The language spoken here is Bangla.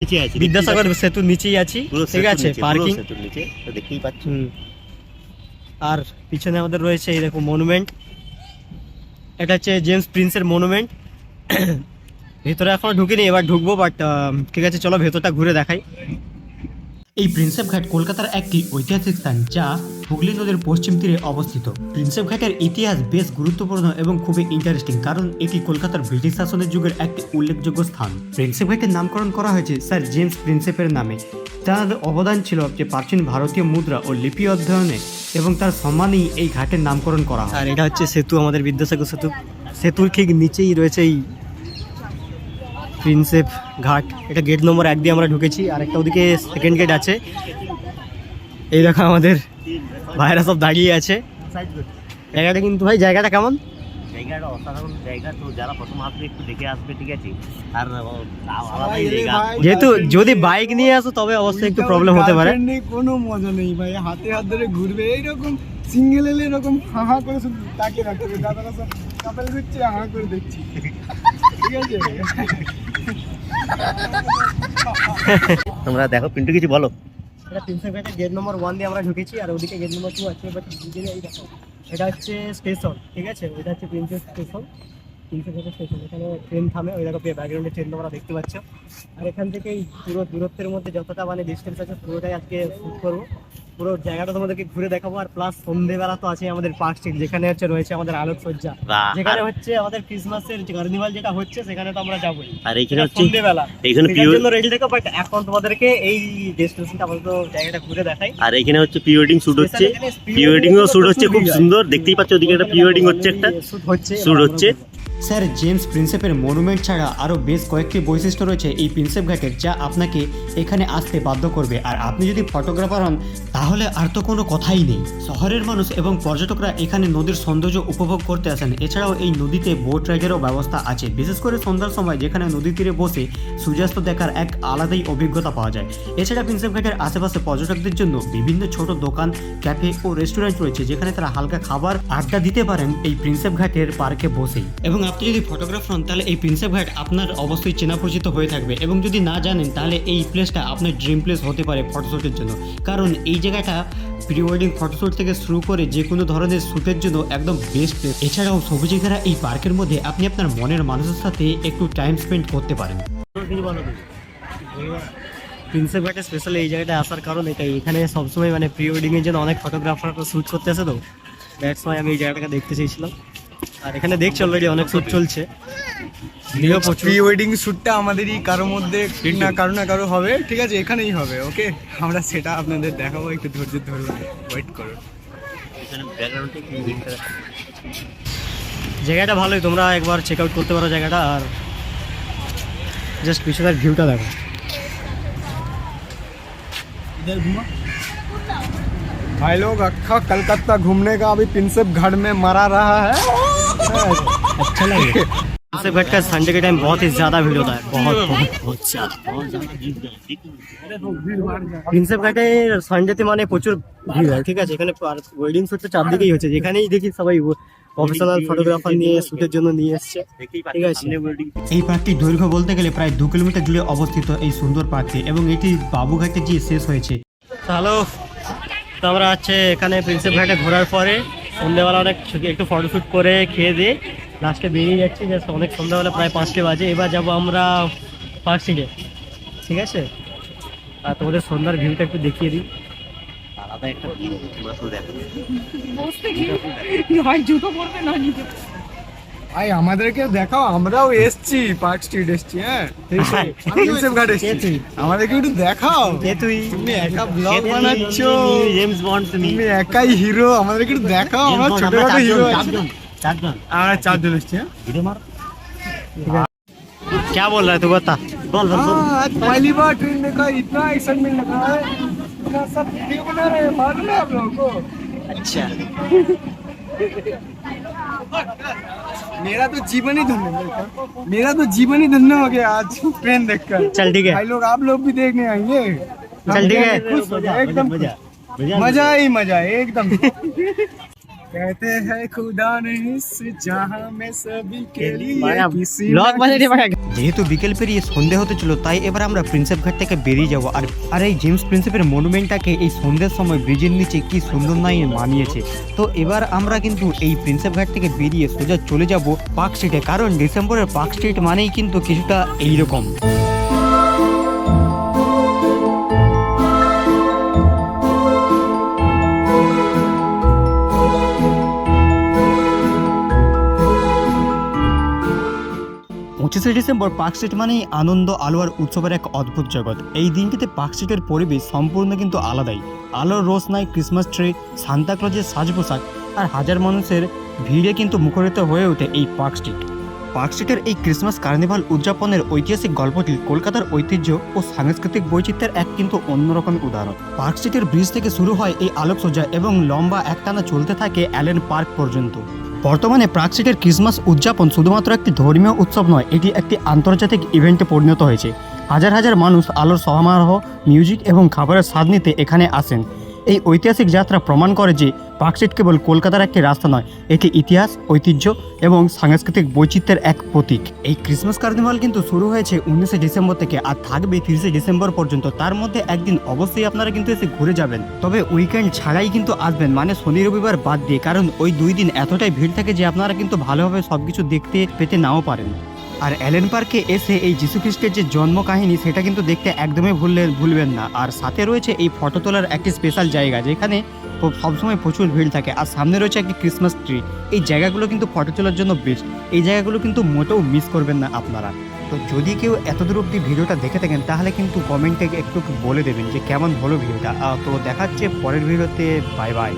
নিচে আছি বিদ্যাসাগর সেতুর নিচেই আছি ঠিক আছে পার্কিং সেতুর নিচে দেখতেই পাচ্ছ। আর পিছনে আমাদের রয়েছে এই দেখো মনুমেন্ট এটা হচ্ছে জেমস প্রিন্সের মনুমেন্ট ভেতরে এখনও ঢুকিনি এবার ঢুকবো বাট ঠিক আছে চলো ভেতরটা ঘুরে দেখাই। এই প্রিন্সেপ ঘাট কলকাতার একটি ঐতিহাসিক স্থান, যা হুগলি নদীর পশ্চিম তীরে অবস্থিত। প্রিন্সেপ ঘাটের ইতিহাস বেশ গুরুত্বপূর্ণ এবং খুবই ইন্টারেস্টিং কারণ এটি কলকাতার ব্রিটিশ শাসনের যুগের একটি উল্লেখযোগ্য স্থান। প্রিন্সেপ ঘাটের নামকরণ করা হয়েছে স্যার জেমস প্রিন্সেপের নামে। তার অবদান ছিল যে প্রাচীন ভারতীয় মুদ্রা ও লিপি অধ্যয়নে এবং তার সম্মানেই এই ঘাটের নামকরণ করা হয়। আর এটা হচ্ছে সেতু, আমাদের বিদ্যাসাগর সেতু। সেতুর ঠিক নিচেই রয়েছে এই প্রিন্সেপ ঘাট। এটা গেট নম্বর এক দিয়ে আমরা ঢুকেছি আর একটা ওদিকে সেকেন্ড গেট আছে। এই দেখো আমাদের ভাইরা সব দাঁড়িয়ে আছে। জায়গাটা কিন্তু ভাই জায়গাটা কেমন? জায়গাটা অসাধারণ জায়গা তো যারা প্রথম আসবে একটু দেখে আসবে ঠিক আছে? আর আ- আলাদাই জায়গা। যেহেতু যদি বাইক নিয়ে আসো তবে অবশ্যই একটু প্রবলেম হতে পারে। নেই, কোনো মজা নেই ভাই হাতে হাত ধরে ঘুরবে। এইরকম সিঙ্গেল এলে এরকম হা হা করে শুধু তাকিয়ে রাখতে দাদারা সব কাপেল ঘুরছে হা করে দেখছি। তোমরা দেখো, পিন্টু কিছু বলো। এটা প্রিন্সেপ ঘাটের গেট নম্বর ওয়ান দিয়ে আমরা ঢুকেছি, আর ওদিকে গেট নম্বর টু আছে বাট এই দেখো, এটা হচ্ছে স্টেশন ঠিক আছে? এটা হচ্ছে প্রিন্সেপ স্টেশন প্রিন্সেপ ঘাটের স্টেশন এখানে ট্রেন থামে, ওই দেখো ব্যাকগ্রাউন্ডে ট্রেন তোমরা দেখতে পাচ্ছ। আর এখান থেকেই পুরো দূরত্বের মধ্যে যতটা মানে ডিস্টেন্স আছে, পুরোটাই আজকে শুট করব। পুরো জায়গাটা তোমাদেরকে ঘুরে দেখাবো আর প্লাস সন্ধেবেলা তো আছে আমাদের পার্ক স্ট্রিট যেখানে হচ্ছে রয়েছে আমাদের আলোকসজ্জা। যেখানে হচ্ছে আমাদের ক্রিসমাসের কার্নিভাল যেটা হচ্ছে সেখানে তো আমরা যাবোই। আর এইখানে হচ্ছে সন্ধেবেলা। এইখানে পিওর জন্য রেডি থেকো বাট এখন তোমাদেরকে এই ডেস্টিনেশনটা আপাতত জায়গাটা ঘুরে দেখাই। আর এখানে হচ্ছে প্রি ওয়েডিং শুট হচ্ছে। প্রি ওয়েডিং ও শুট হচ্ছে খুব সুন্দর। দেখতেই পাচ্ছ ওদিকে একটা প্রি ওয়েডিং হচ্ছে একটা। শুট হচ্ছে শুট হচ্ছে। স্যার, জেমস প্রিন্সেপের মনুমেন্ট ছাড়া আরও বেশ কয়েকটি বৈশিষ্ট্য রয়েছে এই প্রিন্সেপ ঘাটের, যা আপনাকে এখানে আসতে বাধ্য করবে। আর আপনি যদি ফটোগ্রাফার হন, তাহলে আর তো কোনো কথাই নেই। শহরের মানুষ এবং পর্যটকরা এখানে নদীর সৌন্দর্য উপভোগ করতে আসেন। এছাড়াও এই নদীতে বোট রাইডেরও ব্যবস্থা আছে। বিশেষ করে সন্ধ্যার সময় যেখানে নদী তীরে বসে সূর্যাস্ত দেখার এক আলাদাই অভিজ্ঞতা পাওয়া যায়। এছাড়া প্রিন্সেপ ঘাটের আশেপাশে পর্যটকদের জন্য বিভিন্ন ছোট দোকান, ক্যাফে ও রেস্টুরেন্ট রয়েছে, যেখানে তারা হালকা খাবার আড্ডা দিতে পারেন এই প্রিন্সেপ ঘাটের পার্কে বসেই। এবং আপনি যদি ফটোগ্রাফার হন, তাহলে এই প্রিন্সেপ ঘাট আপনার অবশ্যই চেনা পরিচিত হয়ে থাকবে। এবং যদি না জানেন, তাহলে এই প্লেসটা আপনার ড্রিম প্লেস হতে পারে ফটোশ্যুটের জন্য। কারণ এই জায়গাটা প্রি ওয়েডিং ফটোশ্যুট থেকে শুরু করে যে কোনো ধরনের শ্যুটের জন্য একদম বেস্ট প্লেস এছাড়াও সবুজে ঘেরা এই পার্কের মধ্যে আপনি আপনার মনের মানুষের সাথে একটু টাইম স্পেন্ড করতে পারেন। প্রিন্সেপ ঘাটে স্পেশালি এই জায়গাটা আসার কারণ এটাই। এখানে সবসময় মানে প্রি ওয়েডিংয়ের জন্য অনেক ফটোগ্রাফাররা শ্যুট করতে আসে তো। দ্যাটস ওয়াই আমি এই জায়গাটাকে দেখতে চেয়েছিলাম। আর এখানে দেখছি অলরেডি অনেক শ্যুট চলছে ভিড়ও প্রচুর প্রি ওয়েডিং শ্যুটটা আমাদেরই কারো মধ্যে না কারো না কারো হবে ঠিক আছে এখানেই হবে ওকে আমরা সেটা আপনাদের দেখাবো একটু ধৈর্য ধরুন ওয়েট করুন এখানে ব্যাকগ্রাউন্ডে কি দেখতে জায়গাটা ভালোই তোমরা একবার চেক আউট করতে পারো জায়গাটা আর জাস্ট পিছনের ভিউটা দেখো भाई लोग अक्खा कलकत्ता घूमने का अभी प्रिंसेप घाट में मरा रहा है अच्छा लगे प्रिंसेप घाट का संडे के टाइम बहुत ही ज्यादा भीड़ होता है बहुत बहुत बहुत ज्यादा बहुत ज्यादा जीत गए ठीक है প্রিন্সেপ ঘাটে সানডেতে মানে প্রচুর ভিড় হয় ঠিক আছে এখানে ওয়েডিং শুট তো চারদিকেই হচ্ছে যেখানেই দেখি সবাই প্রফেশনাল ফটোগ্রাফার নিয়ে শুটের জন্য নিয়ে এসছে দেখতেই ঠিক পাচ্ছ আছে। সামনে ওয়েডিং এই পার্কটি দৈর্ঘ্য বলতে গেলে প্রায় দু কিলোমিটার জুড়ে অবস্থিত এই সুন্দর পার্কটি এবং এটি বাবুঘাটে গিয়ে শেষ হয়েছে হ্যালো তো আমরা হচ্ছে এখানে প্রিন্সেপ ঘাটে ঘোরার পরে সন্ধ্যেবেলা অনেক একটু ফটোশ্যুট করে খেয়ে দিয়ে লাস্টে বেরিয়ে যাচ্ছি। জাস্ট অনেক সন্ধ্যাবেলা প্রায় পাঁচটা বাজে। এবার যাব আমরা পার্সিডে সিটে ঠিক আছে? আর তোমাদের সন্ধ্যার ভিউটা একটু দেখিয়ে দিই। আলাদা একটা জুতো পড়বে না ভাই আমাদেরকে দেখাও আমরাও এসছি পার্ক স্ট্রিট এসছি হ্যাঁ প্রিন্সেপ ঘাট এসছি কে তুই? আমাদেরকে একটু দেখাও কে তুই তুমি একা ব্লগ বানাচ্ছ জেমস বন্ড তুমি তুমি একাই হিরো আমাদেরকে একটু দেখাও আমরা জেমস বন্ড, ছোটখাটো আমরা হিরো চারজন, আছি চারজন, চারজন আমরা চারজন এসছি হ্যাঁ ভিডিও মারো क्या बोल रहा है तू बता বল বল বল हाँ, आज पहली बार ट्रेन देखा इतना एक्साइटमेंट लगा है इतना सब वीडियो बना रहे हैं मालूम है आप लोगों को अच्छा मेरा तो जीवन ही धन्य मेरा तो जीवन ही धन्य हो गया आज ट्रेन देखकर। चल ठीक है। भाई लोग आप लोग भी देखने आएँगे। चल ठीक है। एकदम मज़ा मज़ा ही मज़ा एकदम। कहते हैं खुदा ने इस जहां में सभी के लिए माया, किसी ব্লগ न বাজারে किसी- যেহেতু বিকেল পেরিয়ে সন্ধে হতে ছিল তাই এবার আমরা প্রিন্সেপ ঘাট থেকে বেরিয়ে যাব আর আর এই জেমস প্রিন্সেপের মনুমেন্টটাকে এই সন্ধ্যের সময় ব্রিজের নিচে কি সুন্দর নাই মানিয়েছে তো এবার আমরা কিন্তু এই প্রিন্সেপ ঘাট থেকে বেরিয়ে সোজা চলে যাব পার্ক স্ট্রিটে কারণ ডিসেম্বরের পার্ক স্ট্রিট মানেই কিন্তু কিছুটা এইরকম পঁচিশে ডিসেম্বর পার্কস্ট্রিট মানেই আনন্দ, আলোয়ার উৎসবের এক অদ্ভুত জগৎ। এই দিনটিতে পার্কস্ট্রিটের পরিবেশ সম্পূর্ণ কিন্তু আলাদাই। আলোর রোস নাই, ক্রিসমাস ট্রি সান্তাক্লজের সাজ পোশাক আর হাজার মানুষের ভিড়ে কিন্তু মুখরিত হয়ে ওঠে এই পার্ক স্ট্রিট পার্ক স্ট্রিটের এই ক্রিসমাস কার্নিভাল উদযাপনের ঐতিহাসিক গল্পটি কলকাতার ঐতিহ্য ও সাংস্কৃতিক বৈচিত্র্যের এক কিন্তু অন্যরকম উদাহরণ। পার্ক স্ট্রিটের ব্রিজ থেকে শুরু হয় এই আলোকসজ্জা এবং লম্বা একটানা চলতে থাকে অ্যালেন পার্ক পর্যন্ত। বর্তমানে পার্ক স্ট্রিটের ক্রিসমাস উদযাপন শুধুমাত্র একটি ধর্মীয় উৎসব নয়, এটি একটি আন্তর্জাতিক ইভেন্টে পরিণত হয়েছে। হাজার হাজার মানুষ আলোর সমারোহ, মিউজিক এবং খাবারের স্বাদ নিতে এখানে আসেন। এই ঐতিহাসিক যাত্রা প্রমাণ করে যে পার্ক স্ট্রিট কেবল কলকাতার একটি রাস্তা নয়, এটি ইতিহাস, ঐতিহ্য এবং সাংস্কৃতিক বৈচিত্র্যের এক প্রতীক। এই ক্রিসমাস কার্নিভাল কিন্তু শুরু হয়েছে উনিশে ডিসেম্বর থেকে আর থাকবে তিরিশে ডিসেম্বর পর্যন্ত। তার মধ্যে একদিন অবশ্যই আপনারা কিন্তু এসে ঘুরে যাবেন। তবে উইকেন্ড ছাড়াই কিন্তু আসবেন মানে শনি রবিবার বাদ দিয়ে, কারণ ওই দুই দিন এতটাই ভিড় থাকে যে আপনারা কিন্তু ভালোভাবে সবকিছু দেখতে পেতে নাও পারেন। আর অ্যালেন পার্কে এসে এই খ্রিস্টের যে জন্ম কাহিনী সেটা কিন্তু দেখতে একদমই ভুললে ভুলবেন না। আর সাথে রয়েছে এই ফটো তোলার একটি স্পেশাল জায়গা, যেখানে সবসময় প্রচুর ভিড় থাকে। আর সামনে রয়েছে একটি ক্রিসমাস ট্রি এই জায়গাগুলো কিন্তু ফটো তোলার জন্য বেস্ট এই জায়গাগুলো কিন্তু মোটেও মিস করবেন না আপনারা। তো যদি কেউ এতদূর অব্দি ভিডিওটা দেখে থাকেন, তাহলে কিন্তু কমেন্টে একটু বলে দেবেন যে কেমন হলো ভিডিওটা। তো দেখাচ্ছে পরের ভিডিওতে। Bye bye